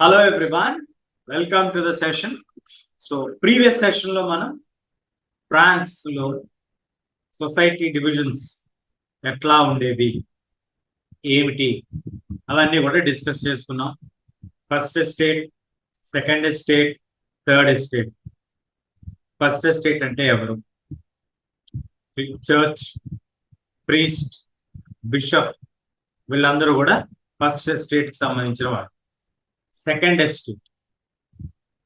Hello everyone welcome to the session so previous సెషన్లో మనం ఫ్రాన్స్లో సొసైటీ డివిజన్స్ ఎట్లా ఉండేవి ఏమిటి అవన్నీ కూడా డిస్కస్ చేసుకున్నాం. First estate second estate third estate first estate అంటే ఎవరు? చర్చ్ ప్రీస్ట్ బిషప్ వీళ్ళందరూ కూడా ఫస్ట్ స్టేట్కి సంబంధించిన వారు second estate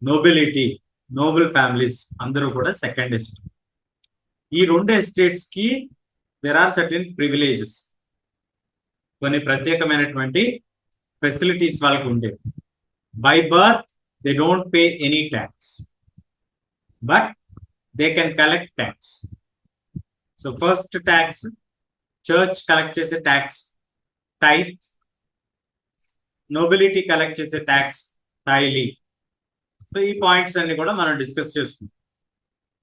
nobility noble families అందరూ కూడా సెకండ్ ఎస్టేట్ ఈ రెండు ఎస్టేట్స్కి దెర్ ఆర్ సర్టెన్ ప్రివిలేజెస్ కొన్ని ప్రత్యేకమైనటువంటి ఫెసిలిటీస్ వాళ్ళకి ఉండేవి. By birth they don't pay any tax but they can collect tax so first tax church collect చేసే ట్యాక్స్ టైప్ నోబిలిటీ కలెక్ట్ చేసే ట్యాక్స్ టైలీ సో ఈ పాయింట్స్ అన్ని కూడా మనం డిస్కస్ చేస్తున్నాం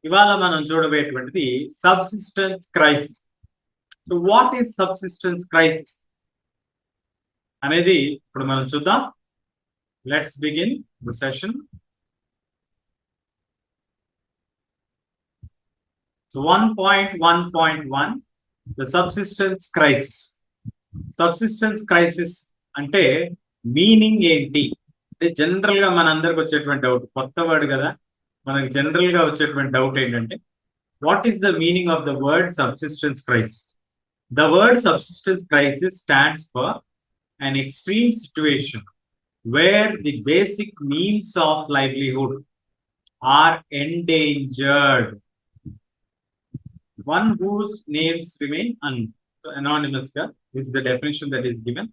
ఇవాళ మనం చూడబోయేటువంటిది subsistence crisis so what is subsistence crisis అనేది ఇప్పుడు మనం చూద్దాం. Let's begin the session so one point one point one the subsistence crisis subsistence crisis అంటే మీనింగ్ ఏంటి? అంటే జనరల్గా మనందరికి వచ్చేటువంటి డౌట్ కొత్త వర్డ్ కదా. మనకి జనరల్గా వచ్చేటువంటి డౌట్ ఏంటంటే what is the meaning of the word subsistence crisis the word subsistence crisis stands for an extreme situation where the basic means of livelihood are endangered one whose names remain an అనానిమస్గా is the definition that is given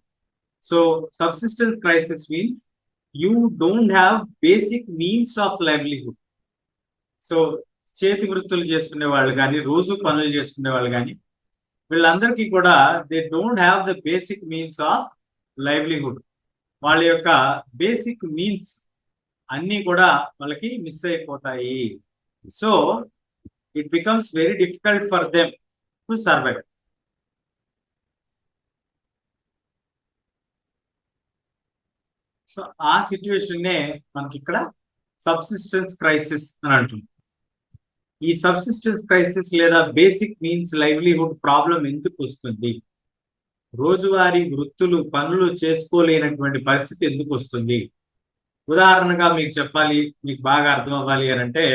So, subsistence crisis means you don't have basic means of livelihood. So చేతి వృత్తులు చేసుకునే వాళ్ళు కానీ రోజు పనులు చేసుకునే వాళ్ళు కానీ వీళ్ళందరికీ కూడా they don't have the basic means of livelihood వాళ్ళ యొక్క బేసిక్ మీన్స్ అన్నీ కూడా వాళ్ళకి మిస్ అయిపోతాయి. So it becomes very difficult for them to survive so ఆ సిచ్యువేషన్నే మనకి ఇక్కడ సబ్సిస్టెన్స్ క్రైసిస్ అని అంటుంది. ఈ సబ్సిస్టెన్స్ క్రైసిస్ లేదా బేసిక్ మీన్స్ లైవ్లీహుడ్ ప్రాబ్లం ఎందుకు వస్తుంది? రోజువారీ వృత్తులు పనులు చేసుకోలేనటువంటి పరిస్థితి ఎందుకు వస్తుంది? ఉదాహరణగా మీకు చెప్పాలి మీకు బాగా అర్థం అవ్వాలి అని అంటే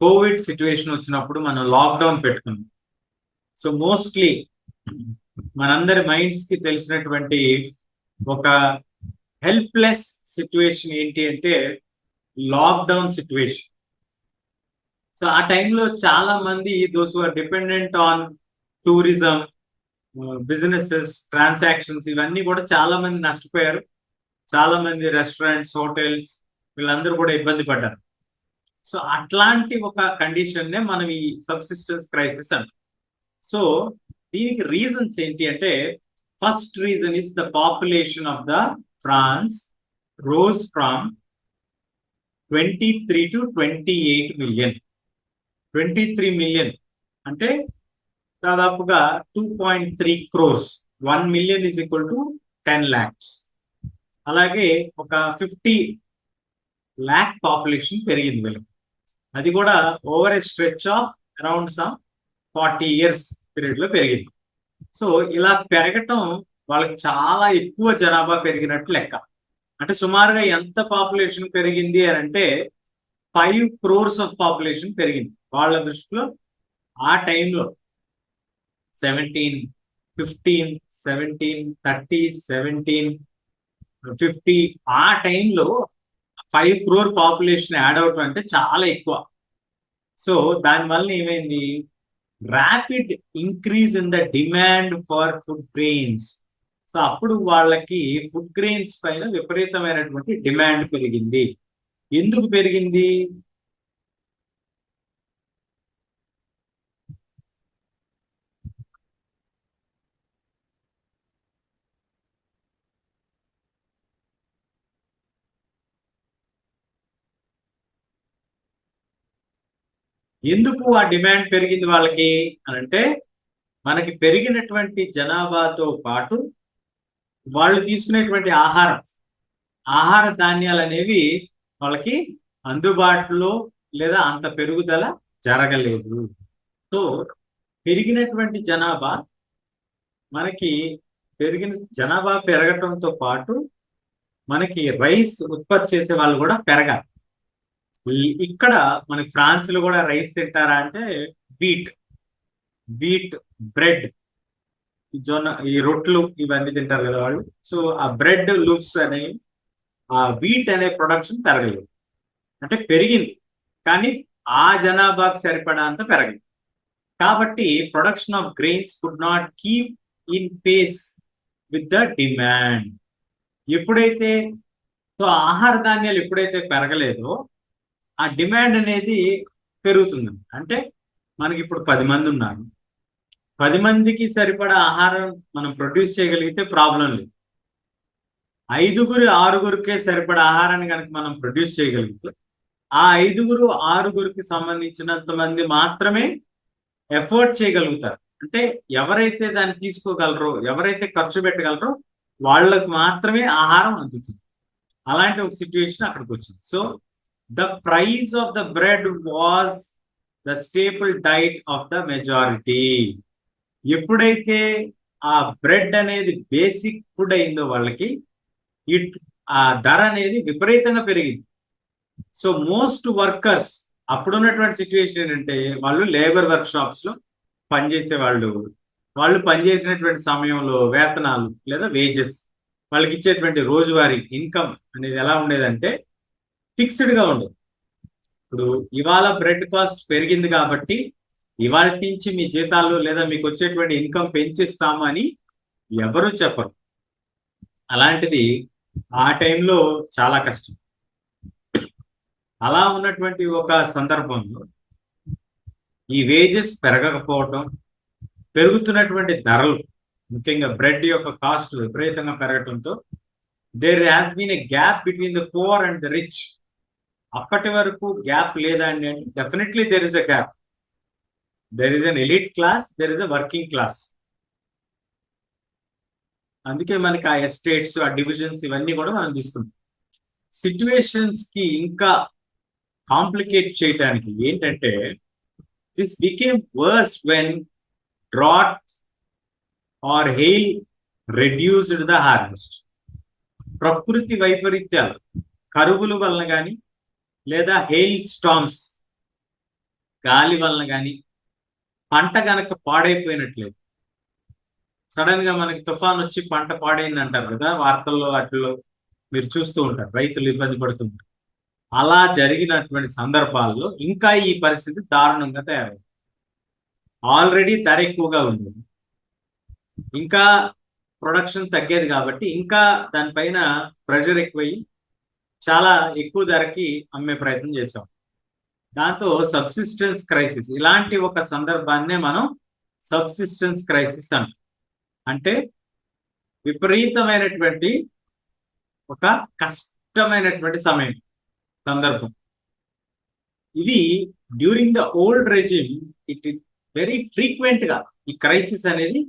కోవిడ్ సిచ్యువేషన్ వచ్చినప్పుడు మనం లాక్డౌన్ పెట్టుకున్నాం. సో మోస్ట్లీ మనందరి మైండ్స్కి తెలిసినటువంటి ఒక హెల్ప్లెస్ సిచ్యువేషన్ ఏంటి అంటే లాక్డౌన్ సిచ్యువేషన్ సో ఆ టైంలో చాలా మంది those are dependent on tourism businesses transactions ఇవన్నీ కూడా చాలా మంది నష్టపోయారు. చాలా మంది రెస్టారెంట్స్ హోటల్స్ వీళ్ళందరూ కూడా ఇబ్బంది పడ్డారు. సో అట్లాంటి ఒక కండిషన్ నే మనం ఈ సబ్సిస్టెన్స్ క్రైసిస్ అంటాం. సో దీనికి రీజన్స్ ఏంటి అంటే first reason is the population of the France rose from twenty three to twenty eight million twenty three million అంటే దాదాపుగా two point three crores one million is equal to ten lakhs అలాగే ఒక fifty lakh population పెరిగింది వీళ్ళకి. అది కూడా over a stretch of around some forty years పీరియడ్లో పెరిగింది. సో ఇలా పెరగటం వాళ్ళకి చాలా ఎక్కువ జనాభా పెరిగినట్టు లెక్క. అంటే సుమారుగా ఎంత పాపులేషన్ పెరిగింది అని అంటే ఫైవ్ క్రోర్స్ ఆఫ్ పాపులేషన్ పెరిగింది. వాళ్ళ దృష్టిలో ఆ టైంలో seventeen fifteen seventeen thirty seventeen fifty ఆ టైంలో ఫైవ్ క్రోర్ పాపులేషన్ యాడ్ అవటం అంటే చాలా ఎక్కువ. సో దానివల్ల ఏమైంది? Rapid increase in the demand for food grains. So అప్పుడు వాళ్ళకి ఫుడ్ గ్రెయిన్స్ పైన విపరీతమైనటువంటి డిమాండ్ పెరిగింది. ఎందుకు పెరిగింది? ఎందుకు ఆ డిమాండ్ పెరిగింది వాళ్ళకి? అని అంటే మనకి పెరిగినటువంటి జనాభాతో పాటు వాళ్ళు తీసుకునేటువంటి ఆహారం. ఆహార ధాన్యాలు అనేవి వాళ్ళకి అందుబాటులో లేదా అంత పెరుగుదల జరగలేదు. సో పెరిగినటువంటి జనాభా మనకి పెరిగిన జనాభా పెరగటంతో పాటు మనకి రైస్ ఉత్పత్తి చేసే వాళ్ళు కూడా పెరగాలి. ఇక్కడ మనకి ఫ్రాన్స్లో కూడా రైస్ తింటారా అంటే బీట్ బీట్ బ్రెడ్ జొన్న ఈ రొట్లు ఇవన్నీ తింటారు కదా వాళ్ళు. సో ఆ బ్రెడ్ లూఫ్స్ అనే ఆ వీట్ అనే ప్రొడక్షన్ పెరగలేదు. అంటే పెరిగింది. కానీ ఆ జనాభాకు సరిపడా అంత పెరగలేదు. కాబట్టి production of grains could not keep in pace with the demand ఎప్పుడైతే సో ఆహార ధాన్యాలు ఎప్పుడైతే పెరగలేదో ఆ డిమాండ్ అనేది పెరుగుతుంది. అంటే మనకి ఇప్పుడు పది మంది ఉన్నారు. పది మందికి సరిపడా ఆహారం మనం ప్రొడ్యూస్ చేయగలిగితే ప్రాబ్లం లేదు. ఐదుగురు ఆరుగురికే సరిపడా ఆహారాన్ని కనుక మనం ప్రొడ్యూస్ చేయగలిగితే ఆ ఐదుగురు ఆరుగురికి సంబంధించినంత మంది మాత్రమే ఎఫోర్డ్ చేయగలుగుతారు. అంటే ఎవరైతే దాన్ని తీసుకోగలరో ఎవరైతే ఖర్చు పెట్టగలరో వాళ్ళకు మాత్రమే ఆహారం అందుతుంది. అలాంటి ఒక సిచ్యువేషన్ అక్కడికి వచ్చింది. So the price of the bread was the staple diet of the majority. ఎప్పుడైతే ఆ బ్రెడ్ అనేది బేసిక్ ఫుడ్ అయిందో వాళ్ళకి ఇట్ ఆ ధర అనేది విపరీతంగా పెరిగింది. సో మోస్ట్ వర్కర్స్ అప్పుడున్నటువంటి సిచ్యువేషన్ ఏంటంటే వాళ్ళు లేబర్ వర్క్ షాప్స్లో పనిచేసే వాళ్ళు వాళ్ళు పనిచేసినటువంటి సమయంలో వేతనాలు లేదా వేజెస్ వాళ్ళకి ఇచ్చేటువంటి రోజువారీ ఇన్కమ్ అనేది ఎలా ఉండేదంటే ఫిక్స్డ్గా ఉండదు. ఇప్పుడు ఇవాళ బ్రెడ్ కాస్ట్ పెరిగింది కాబట్టి ఇవాళ నుంచి మీ జీతాలు లేదా మీకు వచ్చేటువంటి ఇన్కమ్ పెంచిస్తాము అని ఎవరు చెప్పరు. అలాంటిది ఆ టైంలో చాలా కష్టం. అలా ఉన్నటువంటి ఒక సందర్భంలో ఈ వేజెస్ పెరగకపోవటం పెరుగుతున్నటువంటి ధరలు ముఖ్యంగా బ్రెడ్ యొక్క కాస్ట్ విపరీతంగా పెరగటంతో there has been a gap between the poor and the rich అప్పటి వరకు గ్యాప్ లేదా అండి definitely there is a gap there is an elite class there is a working class అందుకే మనకి ఆ ఎస్టేట్స్ ఆ డివిజన్స్ ఇవన్నీ కూడా మనం తీసుకుంటాం. సిచ్యువేషన్స్కి ఇంకా కాంప్లికేట్ చేయడానికి ఏంటంటే this became worse when drought or hail reduced the harvest ప్రకృతి వైపరీత్యాలు కరువుల వలన కానీ లేదా హెయిల్ స్టామ్స్ గాలి వలన కానీ పంట గనక పాడైపోయినట్లేదు సడన్గా మనకి తుఫాన్ వచ్చి పంట పాడైంది అంటారు కదా వార్తల్లో వాటిల్లో మీరు చూస్తూ ఉంటారు రైతులు ఇబ్బంది పడుతుంటారు అలా జరిగినటువంటి సందర్భాల్లో ఇంకా ఈ పరిస్థితి దారుణంగా తయారవుతుంది ఆల్రెడీ ధర ఎక్కువగా ఉంది. ఇంకా ప్రొడక్షన్ తగ్గేది కాబట్టి ఇంకా దానిపైన ప్రెషర్ ఎక్కువయ్యి చాలా ఎక్కువ ధరకి అమ్మే ప్రయత్నం చేసాం దాంతో సబ్సిస్టెన్స్ క్రైసిస్ ఇలాంటి ఒక సందర్భాన్నే మనం సబ్సిస్టెన్స్ క్రైసిస్ అంటాం. అంటే విపరీతమైనటువంటి ఒక కష్టమైనటువంటి సమయం సందర్భం. ఇది during the old regime it very ఫ్రీక్వెంట్గా ఈ క్రైసిస్ అనేది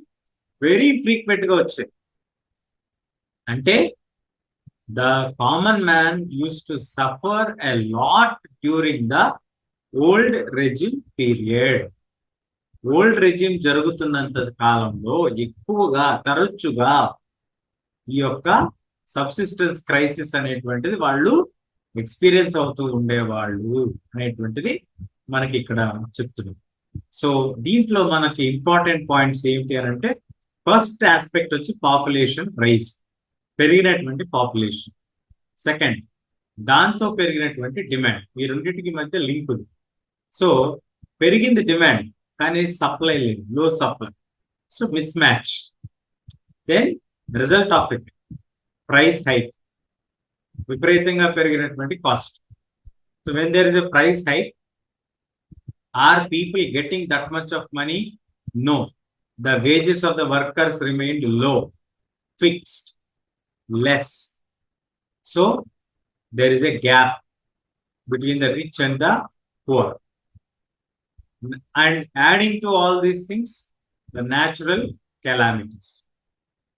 వెరీ ఫ్రీక్వెంట్గా వచ్చాయి. అంటే the common man used to suffer a lot during the old regime period. Old regime జరుగుతున్నంత కాలంలో ఎక్కువగా తరచుగా ఈ యొక్క సబ్సిస్టెన్స్ క్రైసిస్ అనేటువంటిది వాళ్ళు ఎక్స్పీరియన్స్ అవుతూ ఉండేవాళ్ళు అనేటువంటిది మనకి ఇక్కడ చెప్తున్నారు సో దీంట్లో మనకి ఇంపార్టెంట్ పాయింట్స్ ఏంటి అని అంటే ఫస్ట్ ఆస్పెక్ట్ వచ్చి పాపులేషన్ రైస్ పెరిగినటువంటి పాపులేషన్. సెకండ్ దాంతో పెరిగినటువంటి డిమాండ్. ఈ రెండింటికి మధ్య లింక్ ఉంది సో పెరిగింది డిమాండ్ కానీ సప్లై లేదు low supply so mismatch then result of it price hike విపరీతంగా పెరిగినటువంటి cost so when there is a price hike are people getting that much of money no the wages of the workers రిమైన్డ్లో fixed less so there is a gap between the rich and the poor. And adding to all these things, the natural calamities.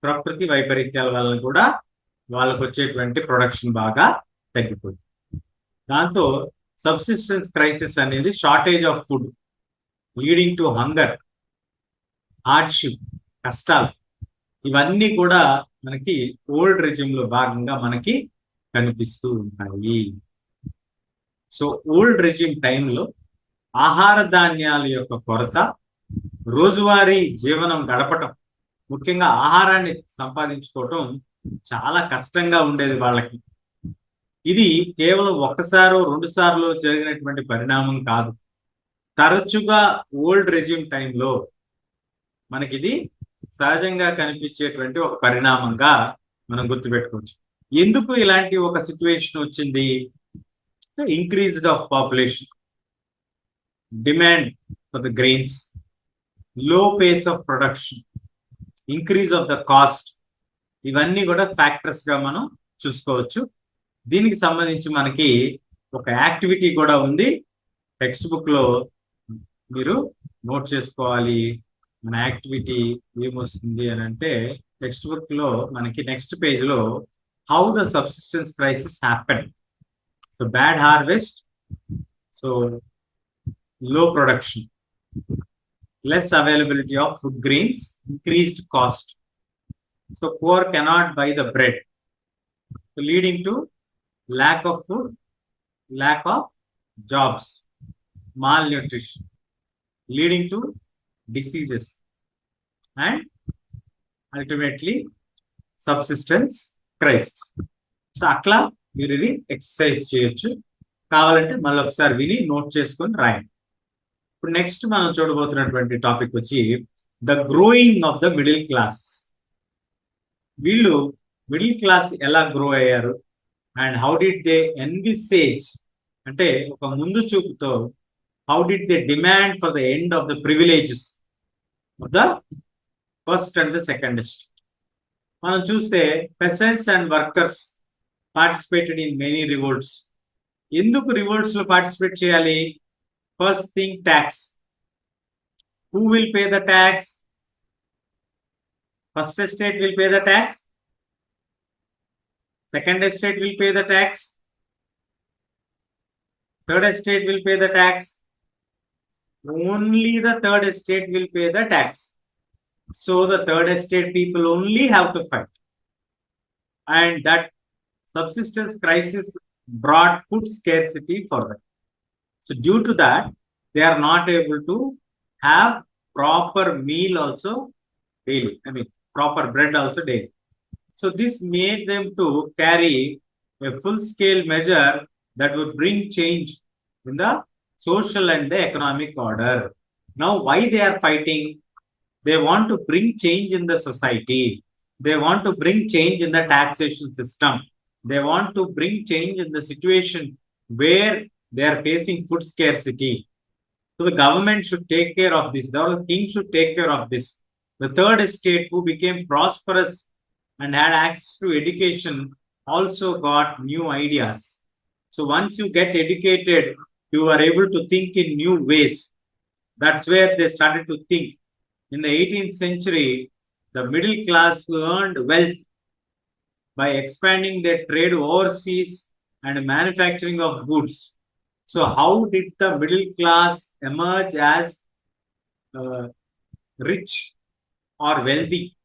ప్రకృతి వైపరీత్యాల వల్ల కూడా వాళ్ళకు వచ్చేటువంటి production బాగా తగ్గిపోయింది దాంతో subsistence crisis అనేది shortage of food leading to hunger hardship కష్టాలు ఇవన్నీ కూడా మనకి ఓల్డ్ రెజ్యూమ్లో భాగంగా మనకి కనిపిస్తూ ఉంటాయి సో ఓల్డ్ రెజ్యూమ్ టైంలో ఆహార ధాన్యాల యొక్క కొరత రోజువారీ జీవనం గడపటం ముఖ్యంగా ఆహారాన్ని సంపాదించుకోవటం చాలా కష్టంగా ఉండేది వాళ్ళకి. ఇది కేవలం ఒక్కసారో రెండు సార్లు జరిగినటువంటి పరిణామం కాదు. తరచుగా ఓల్డ్ రెజ్యూమ్ టైంలో మనకి ఇది సహజంగా కనిపించేటువంటి ఒక పరిణామంగా మనం గుర్తుపెట్టుకోవచ్చు. ఎందుకు ఇలాంటి ఒక సిచ్యువేషన్ వచ్చింది? Increased of population. Demand for the గ్రెయిన్స్లో pace of production increase of the cost ఇవన్నీ కూడా ఫ్యాక్టర్స్గా మనం చూసుకోవచ్చు. దీనికి సంబంధించి మనకి ఒక యాక్టివిటీ కూడా ఉంది. టెక్స్ట్ బుక్లో మీరు నోట్ చేసుకోవాలి. మన యాక్టివిటీ ఏమొస్తుంది అని అంటే టెక్స్ట్ బుక్లో మనకి నెక్స్ట్ పేజ్లో how the subsistence crisis happen so bad harvest so low production less availability of food grains increased cost so poor cannot buy the bread so leading to lack of food lack of jobs malnutrition leading to diseases and ultimately subsistence crisis so అట్లా మీరు ఇది exercise చేయొచ్చు కావాలంటే మళ్ళీ ఒకసారి విని note చేసుకొని రాయండి ఇప్పుడు నెక్స్ట్ మనం చూడబోతున్నటువంటి టాపిక్ వచ్చి the growing of the middle class వీళ్ళు మిడిల్ క్లాస్ ఎలా గ్రో అయ్యారు? And how did they envisage అంటే ఒక ముందు చూపుతో how did they demand for the end of the privileges of the first and the second estate మనం చూస్తే peasants and workers participated in many revolts ఎందుకు రివోల్ట్స్లో పార్టిసిపేట్ చేయాలి? First thing, tax. Who will pay the tax? First estate will pay the tax. Second estate will pay the tax. Third estate will pay the tax. Only the third estate will pay the tax. So the third estate people only have to fight. And that subsistence crisis brought food scarcity for them. So due to that, they are not able to have proper meal also daily. I mean, proper bread also daily. So this made them to carry a full-scale measure that would bring change in the social and the economic order. Now, why they are fighting? They want to bring change in the society. They want to bring change in the taxation system. They want to bring change in the situation where they are facing food scarcity. So the government should take care of this. The king should take care of this the third estate, who became prosperous and had access to education, also got new ideas. So once you get educated, you are able to think in new ways. That's where they started to think. In the 18th century, the middle class earned wealth by expanding their trade overseas and manufacturing of goods. So, how did the middle class emerge as uh, rich or wealthy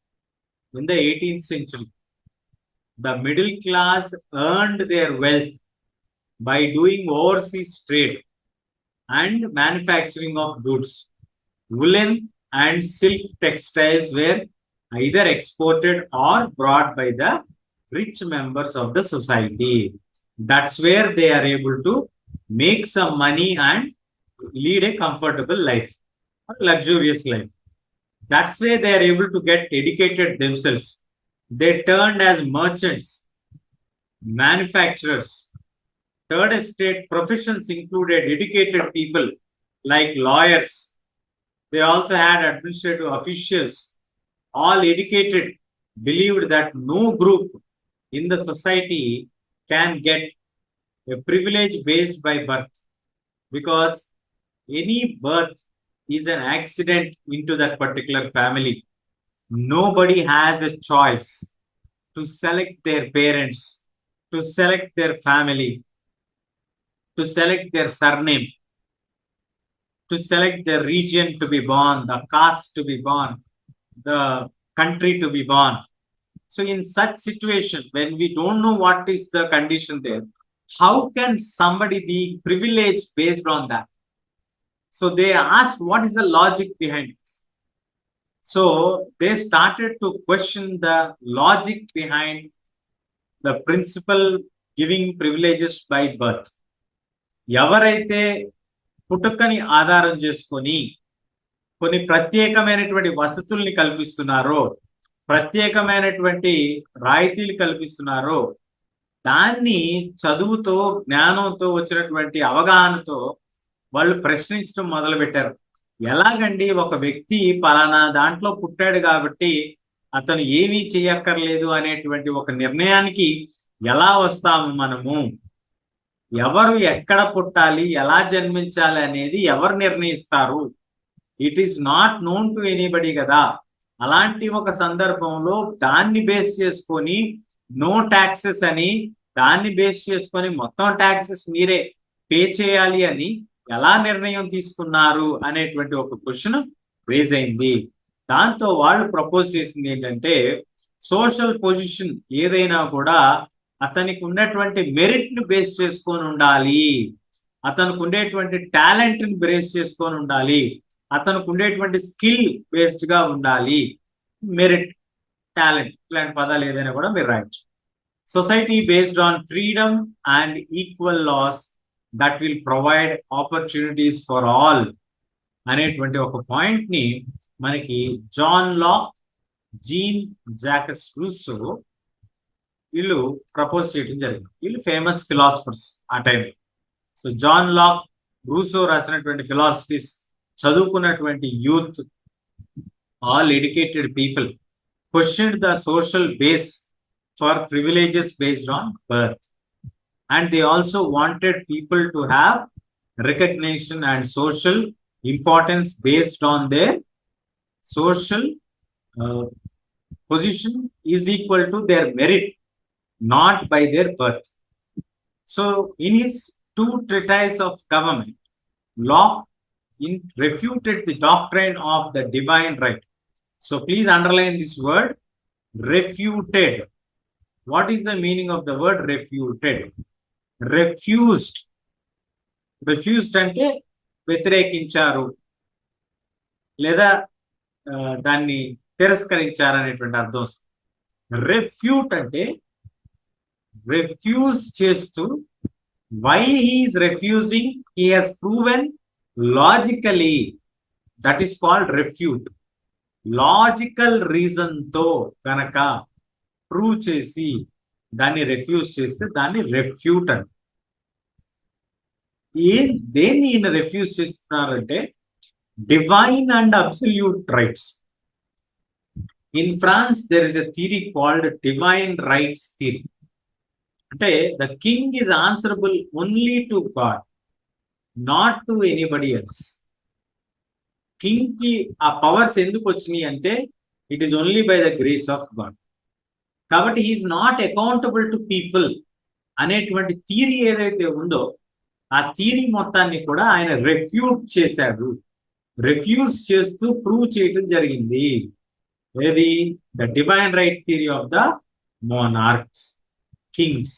in the 18th century. The middle class earned their wealth by doing overseas trade and manufacturing of goods. Woolen and silk textiles were either exported or brought by the rich members of the society. That's where they are able to make some money and lead a comfortable life, a luxurious life. That's why they are able to get educated themselves. They turned as merchants, manufacturers. Third estate professions included educated people like lawyers. They also had administrative officials. All educated believed that no group in the society can get a privilege based by birth because any birth is an accident into that particular family. Nobody has a choice to select their parents, to select their family, to select their surname, to select their region to be born, the caste to be born, the country to be born. So in such situation, when we don't know what is the condition there, how can somebody be privileged based on that? So they asked, what is the logic behind this? So they started to question the logic behind the principle giving privileges by birth. ఎవరైతే పుట్టుకని ఆధారం చేసుకొని కొన్ని ప్రత్యేకమైనటువంటి వసతుల్ని కల్పిస్తున్నారో ప్రత్యేకమైనటువంటి రాయితీలు కల్పిస్తున్నారో దాన్ని చదువుతో జ్ఞానంతో వచ్చినటువంటి అవగాహనతో వాళ్ళు ప్రశ్నించడం మొదలు పెట్టారు ఎలాగండి ఒక వ్యక్తి పలానా దాంట్లో పుట్టాడు కాబట్టి అతను ఏమీ చేయక్కర్లేదు అనేటువంటి ఒక నిర్ణయానికి ఎలా వస్తాము మనము? ఎవరు ఎక్కడ పుట్టాలి? ఎలా జన్మించాలి అనేది ఎవరు నిర్ణయిస్తారు? It is not known to anybody కదా. అలాంటి ఒక సందర్భంలో దాన్ని బేస్ చేసుకొని నో ట్యాక్సెస్ అని దాన్ని బేస్ చేసుకొని మొత్తం ట్యాక్సెస్ మీరే పే చేయాలి అని ఎలా నిర్ణయం తీసుకున్నారు అనేటువంటి ఒక క్వశ్చన్ రేజ్ అయింది. దాంతో వాళ్ళు ప్రపోజ్ చేసింది ఏంటంటే సోషల్ పొజిషన్ ఏదైనా కూడా అతనికి ఉన్నటువంటి మెరిట్ని బేస్ చేసుకొని ఉండాలి. అతనికి ఉండేటువంటి టాలెంట్ని బేస్ చేసుకొని ఉండాలి. అతనికి ఉండేటువంటి స్కిల్ బేస్డ్గా ఉండాలి. మెరిట్ టాలెంట్ ఇలాంటి పదాలు ఏదైనా కూడా మీరు రాయొచ్చు. Society based on freedom and equal laws that will provide opportunities for all అనేటువంటి ఒక పాయింట్ని మనకి John Locke Jean Jacques Rousseau వీళ్ళు ప్రపోజ్ చేయడం జరిగింది. వీళ్ళు ఫేమస్ ఫిలాసఫర్స్ ఆ time so John Locke Rousseau రాసినటువంటి ఫిలాసఫీస్ చదువుకున్నటువంటి youth all educated people question the social base for privileges based on birth. And they also wanted people to have recognition and social importance based on their social uh, position is equal to their merit, not by their birth. So, in his two treatises of government, Locke in, refuted the doctrine of the divine right. So, please underline this word refuted what is the meaning of the word refuted refused refused అంటే వ్యతిరేకించారు. లేదా దాన్ని తిరస్కరించారు అనేటువంటి అర్థం refute అంటే refuse చేస్తూ why he's refusing he has proven logically that is called refute logical రీజన్తో కనుక ప్రూవ్ చేసి దాన్ని రెఫ్యూజ్ చేస్తే దాన్ని రెఫ్యూట్ అని. ఏం దేన్ని ఈయన రెఫ్యూజ్ చేస్తున్నారంటే divine and absolute rights in France there is a theory called divine rights theory అంటే the king is answerable only to God not to anybody else కింగ్కి ఆ పవర్స్ ఎందుకు వచ్చినాయి అంటే it is only by the grace of God కాబట్టి he is not accountable to people అనేటువంటి theory ఏదైతే ఉందో ఆ థీరీ మొత్తాన్ని కూడా ఆయన రెఫ్యూట్ చేశారు రెఫ్యూజ్ చేస్తూ ప్రూవ్ చేయటం జరిగింది. ఏది? The divine right theory of the monarchs kings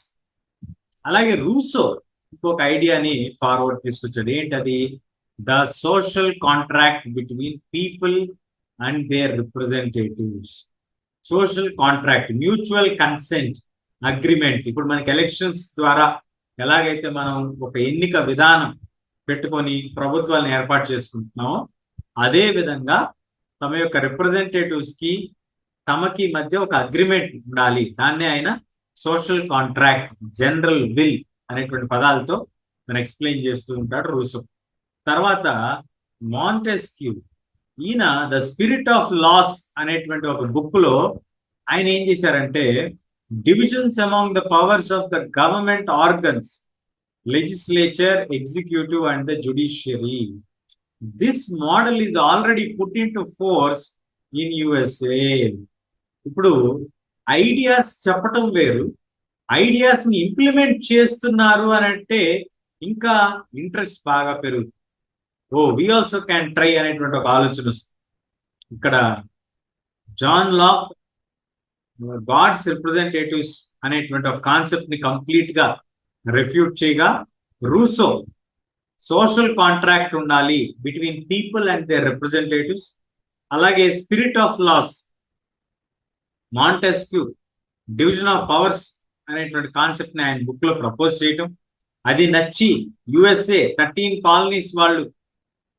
అలాగే రూసో ఇంకొక ఐడియాని ఫార్వర్డ్ తీసుకొచ్చాడు. ఏంటది? The social contract between people and their representatives social contract mutual consent agreement ఇప్పుడు మనకి ఎలక్షన్స్ ద్వారా ఎలాగైతే మనం ఒక ఎన్నిక విధానం పెట్టుకొని ప్రభుత్వాలను ఏర్పాటు చేసుకుంటున్నామో అదే విధంగా తమ యొక్క రిప్రజెంటేటివ్స్కి తమకి మధ్య ఒక అగ్రిమెంట్ ఉండాలి. దాన్నే ఆయన సోషల్ కాంట్రాక్ట్ జనరల్ విల్ అనేటువంటి పదాలతో మనం ఎక్స్ప్లెయిన్ చేస్తూ ఉంటాడు రూసో తర్వాత మాంటెస్క్యూ ఈయన ద స్పిరిట్ ఆఫ్ లాస్ అనేటువంటి ఒక బుక్లో ఆయన ఏం చేశారంటే divisions among the powers of the government organs legislature executive and the judiciary. This model is already put into force in USA. ఇప్పుడు ఐడియాస్ చెప్పటం వేరు. ఐడియాస్ని ఇంప్లిమెంట్ చేస్తున్నారు అని అంటే ఇంకా ఇంట్రెస్ట్ బాగా పెరుగుతుంది. Oh we also can try అనేటువంటి ఒక ఆలోచన వస్తుంది. ఇక్కడ జాన్ లాక్ గాడ్స్ రిప్రజెంటేటివ్స్ అనేటువంటి ఒక కాన్సెప్ట్ని కంప్లీట్గా రిఫ్యూట్ చేయగా రూసో సోషల్ కాంట్రాక్ట్ ఉండాలి between people and their representatives అలాగే spirit of laws Montesquieu division of powers అనేటువంటి కాన్సెప్ట్ని ఆయన బుక్లో ప్రపోజ్ చేయటం. అది నచ్చి యుఎస్ఏ థర్టీన్ కాలనీస్ వాళ్ళు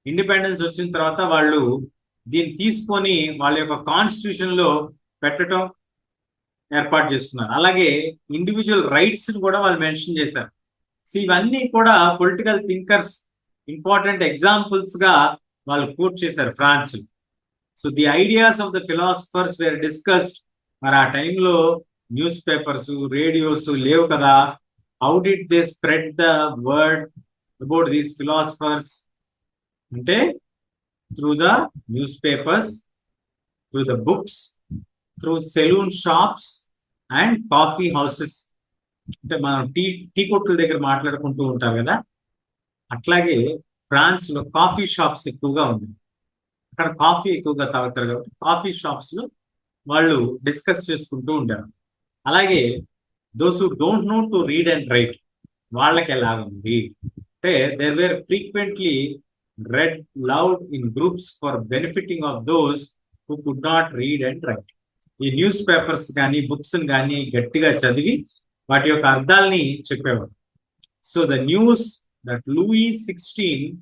ఇండిపెండెన్స్ వచ్చిన తర్వాత వాళ్ళు దీన్ని తీసుకొని వాళ్ళ యొక్క కాన్స్టిట్యూషన్లో పెట్టడం ఏర్పాటు చేసుకున్నారు. అలాగే ఇండివిజువల్ రైట్స్ కూడా వాళ్ళు మెన్షన్ చేశారు. సో ఇవన్నీ కూడా పొలిటికల్ థింకర్స్ ఇంపార్టెంట్ ఎగ్జాంపుల్స్గా వాళ్ళు కోట్ చేశారు France. So the ideas of the philosophers were discussed మరి ఆ టైంలో న్యూస్ పేపర్స్ రేడియోస్ లేవు కదా. How did they spread the word about these philosophers అంటే through the newspapers through the books through salon shops and coffee houses అంటే మనం tea tea కొట్టుల దగ్గర మాట్లాడుకుంటూ ఉంటాం కదా. అట్లాగే ఫ్రాన్స్లో కాఫీ షాప్స్ ఎక్కువగా ఉన్నాయి. అక్కడ కాఫీ ఎక్కువగా తాగుతారు కాబట్టి కాఫీ షాప్స్లో వాళ్ళు డిస్కస్ చేసుకుంటూ ఉంటారు. అలాగే those who don't know to read and write వాళ్ళకి ఎలా ఉంది అంటే there were frequently read loud in groups for benefiting of those who could not read and write ఈ న్యూస్ పేపర్స్ కానీ బుక్స్ కానీ గట్టిగా చదివి వాటి యొక్క అర్థాలని చెప్పేవారు. So the news that Louis sixteen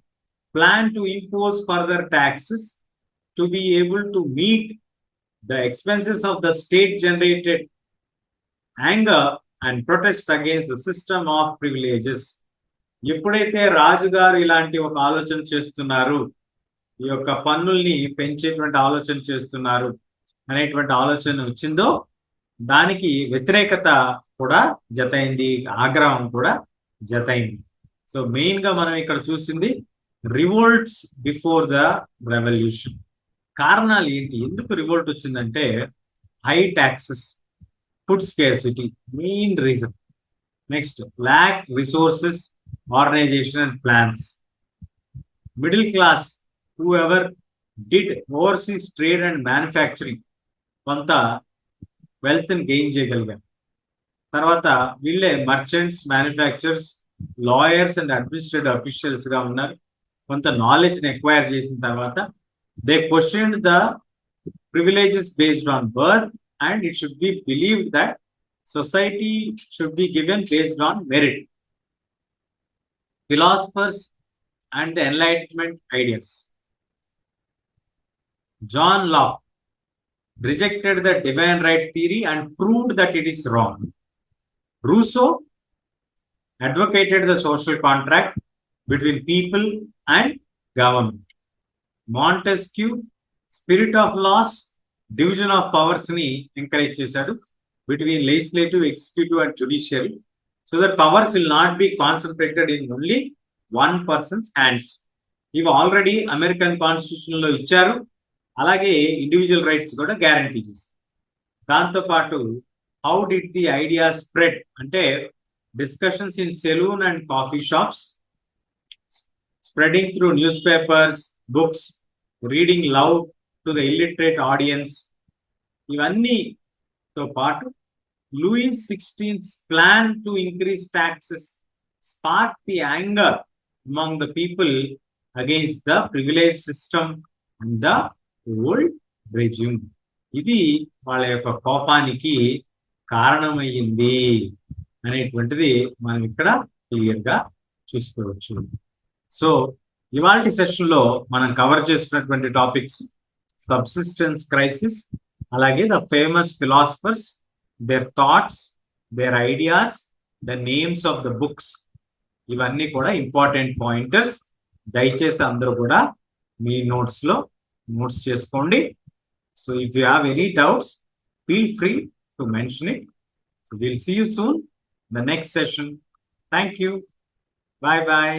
plan to impose further taxes to be able to meet the expenses of the state generated anger and protest against the system of privileges ఎప్పుడైతే రాజుగారు ఇలాంటి ఒక ఆలోచన చేస్తున్నారు ఈ యొక్క పన్నుల్ని పెంచేటువంటి ఆలోచన చేస్తున్నారు అనేటువంటి ఆలోచన వచ్చిందో దానికి వ్యతిరేకత కూడా జతైంది ఆగ్రహం కూడా జతైంది. సో మెయిన్గా మనం ఇక్కడ చూసింది రివోల్ట్స్ బిఫోర్ ద రెవల్యూషన్. కారణాలు ఏంటి? ఎందుకు రివోల్ట్ వచ్చిందంటే high taxes food scarcity main reason. Next lack resources organisation and plans middle class whoever did overseas trade and manufacturing కొంత వెల్త్ని గెయిన్ చేయగలిగారు. తర్వాత వీళ్ళే merchants manufactures lawyers and administrative అఫీషియల్స్గా ఉన్నారు. కొంత నాలెడ్జ్ని ఎక్వైర్ చేసిన తర్వాత they question the privileges based on birth and it should be believe that society should be given based on merit Philosophers and the Enlightenment ideas John Locke rejected the divine right theory and proved that it is wrong. Rousseau advocated the social contract between people and government. Montesquieu, spirit of laws, division of powers ni encourage చేశాడు between legislative, executive and judiciary so that powers will not be concentrated in only one persons hands ఇవి already American కాన్స్టిట్యూషన్లో ఇచ్చారు. అలాగే individual rights కూడా guarantee చేస్తారు దాంతో పాటు how did the idea spread అంటే discussions in salon and coffee shops spreading through newspapers books reading aloud to the illiterate audience ఇవన్నీతో పాటు Louis sixteen's plan to increase taxes spark the anger among the people against the privilege system and the old regime ఇది వాళ్ళ యొక్క కోపానికి కారణమయ్యింది అనేటువంటిది మనం ఇక్కడ క్లియర్గా చూసుకోవచ్చు. సో ఇవాళ సెషన్లో మనం కవర్ చేసినటువంటి టాపిక్స్ సబ్సిస్టెన్స్ క్రైసిస్ అలాగే the famous philosophers their thoughts their ideas the names of the books ఇవన్నీ కూడా ఇంపార్టెంట్ పాయింటర్స్ దయచేసి అందరూ కూడా మీ నోట్స్లో నోట్స్ చేసుకోండి. So if you have any doubts feel free to mention it so will see you soon the next session thank you bye bye